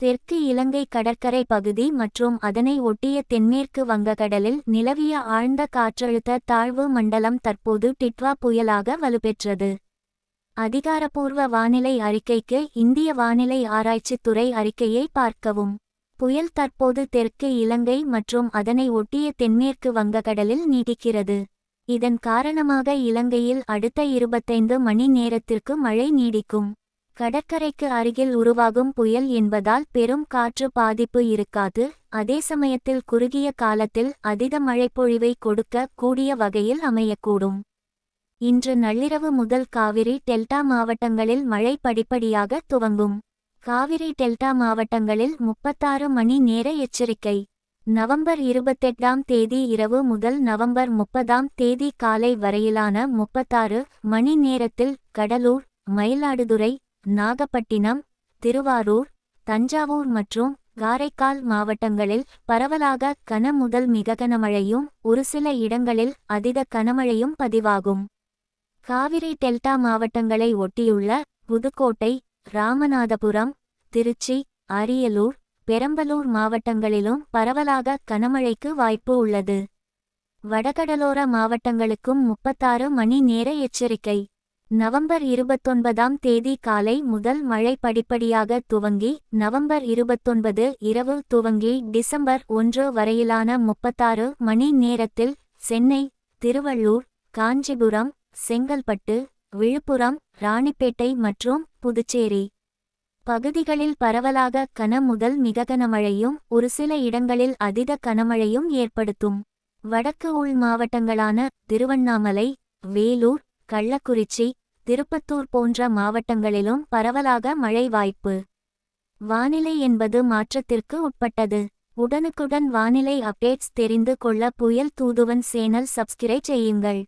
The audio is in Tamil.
தெற்கு இலங்கை கடற்கரை பகுதி மற்றும் அதனை ஒட்டிய தென்மேற்கு வங்கக்கடலில் நிலவிய ஆழ்ந்த காற்றழுத்த தாழ்வு மண்டலம் தற்போது டிட்வா புயலாக வலுப்பெற்றது. அதிகாரப்பூர்வ வானிலை அறிக்கைக்கு இந்திய வானிலை ஆராய்ச்சித்துறை அறிக்கையை பார்க்கவும். புயல் தற்போது தெற்கு இலங்கை மற்றும் அதனை ஒட்டிய தென்மேற்கு வங்கக்கடலில் நீடிக்கிறது. இதன் காரணமாக இலங்கையில் அடுத்த இருபத்தைந்து மணி நேரத்திற்கு மழை நீடிக்கும். கடற்கரைக்கு அருகில் உருவாகும் புயல் என்பதால் பெரும் காற்று பாதிப்பு இருக்காது. அதே சமயத்தில் குறுகிய காலத்தில் அதிக மழைப்பொழிவை கொடுக்க கூடிய வகையில் அமையக்கூடும். இன்று நள்ளிரவு முதல் காவிரி டெல்டா மாவட்டங்களில் மழை படிப்படியாக துவங்கும். காவிரி டெல்டா மாவட்டங்களில் முப்பத்தாறு மணி நேர எச்சரிக்கை. நவம்பர் இருபத்தெட்டாம் தேதி இரவு முதல் நவம்பர் முப்பதாம் தேதி காலை வரையிலான முப்பத்தாறு மணி நேரத்தில் கடலூர் மயிலாடுதுறை நாகப்பட்டினம் திருவாரூர் தஞ்சாவூர் மற்றும் காரைக்கால் மாவட்டங்களில் பரவலாக கன முதல் மிக கனமழையும் ஒரு சில இடங்களில் அதிக கனமழையும் பதிவாகும். காவிரி டெல்டா மாவட்டங்களை ஒட்டியுள்ள புதுக்கோட்டை ராமநாதபுரம் திருச்சி அரியலூர் பெரம்பலூர் மாவட்டங்களிலும் பரவலாக கனமழைக்கு வாய்ப்பு உள்ளது. வடகடலோர மாவட்டங்களுக்கும் முப்பத்தாறு மணி நேர எச்சரிக்கை. நவம்பர் இருபத்தொன்பதாம் தேதி காலை முதல் மழை படிப்படியாக துவங்கி நவம்பர் இருபத்தொன்பது இரவு துவங்கி டிசம்பர் ஒன்று வரையிலான முப்பத்தாறு மணி நேரத்தில் சென்னை திருவள்ளூர் காஞ்சிபுரம் செங்கல்பட்டு விழுப்புரம் ராணிப்பேட்டை மற்றும் புதுச்சேரி. பகுதிகளில் பரவலாக கன முதல் மிக கனமழையும் ஒரு சில இடங்களில் அதிக கனமழையும் ஏற்படுத்தும். வடக்கு உள் மாவட்டங்களான திருவண்ணாமலை வேலூர் கள்ளக்குறிச்சி திருப்பத்தூர் போன்ற மாவட்டங்களிலும் பரவலாக மழை வாய்ப்பு. வானிலை என்பது மாற்றத்திற்கு உட்பட்டது. உடனுக்குடன் வானிலை அப்டேட்ஸ் தெரிந்து கொள்ள புயல் தூதுவன் சேனல் சப்ஸ்கிரைப் செய்யுங்கள்.